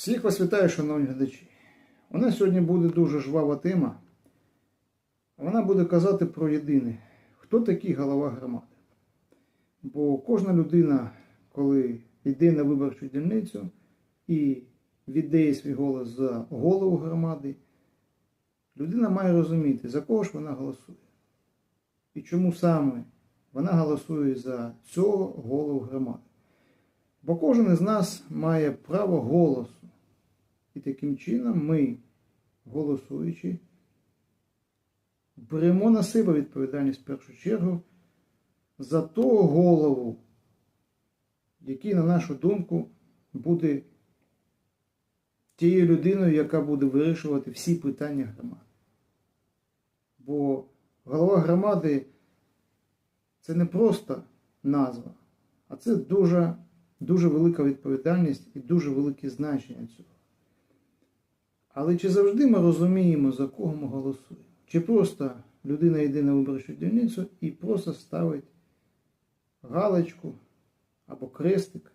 Всіх вас вітаю, шановні глядачі. У нас сьогодні буде дуже жвава тема. Вона буде казати про єдине, хто такий голова громади. Бо кожна людина, коли йде на виборчу дільницю і віддає свій голос за голову громади, людина має розуміти, за кого ж вона голосує. І чому саме вона голосує за цього голову громади. Бо кожен із нас має право голосу. І таким чином ми, голосуючи, беремо на себе відповідальність в першу чергу за того голову, який, на нашу думку, буде тією людиною, яка буде вирішувати всі питання громади. Бо голова громади це не просто назва, а це дуже, дуже велика відповідальність і дуже велике значення цього. Але чи завжди ми розуміємо, за кого ми голосуємо? Чи просто людина йде на виборчу дільницю і просто ставить галочку або крестик,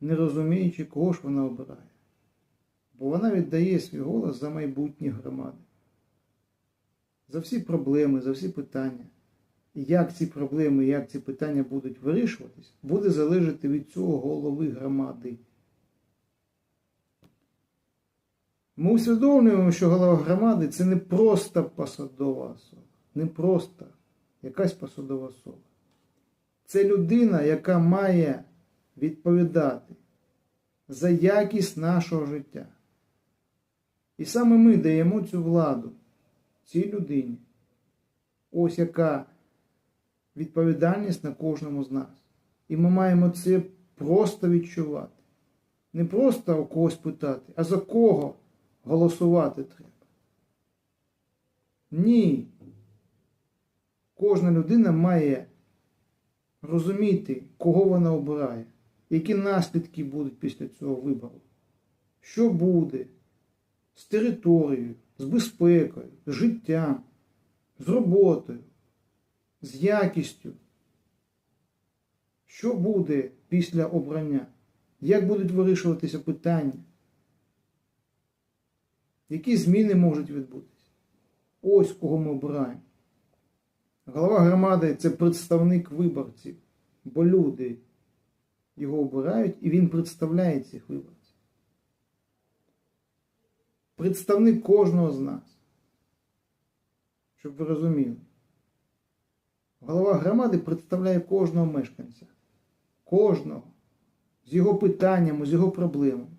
не розуміючи, кого ж вона обирає? Бо вона віддає свій голос за майбутнє громади, за всі проблеми, за всі питання. Як ці проблеми, як ці питання будуть вирішуватись, буде залежати від цього голови громади. Ми усвідомлюємо, що голова громади це не просто посадова особа, не просто якась посадова особа. Це людина, яка має відповідати за якість нашого життя. І саме ми даємо цю владу цій людині. Ось яка відповідальність на кожному з нас. І ми маємо це просто відчувати. Не просто у когось питати, а за кого голосувати треба. Ні. Кожна людина має розуміти, кого вона обирає, які наслідки будуть після цього вибору. Що буде з територією, з безпекою, з життям, з роботою, з якістю. Що буде після обрання? Як будуть вирішуватися питання? Які зміни можуть відбутися? Ось кого ми обираємо. Голова громади це представник виборців, бо люди його обирають і він представляє цих виборців. Представник кожного з нас. Щоб ви розуміли. Голова громади представляє кожного мешканця. Кожного. З його питаннями, з його проблемами.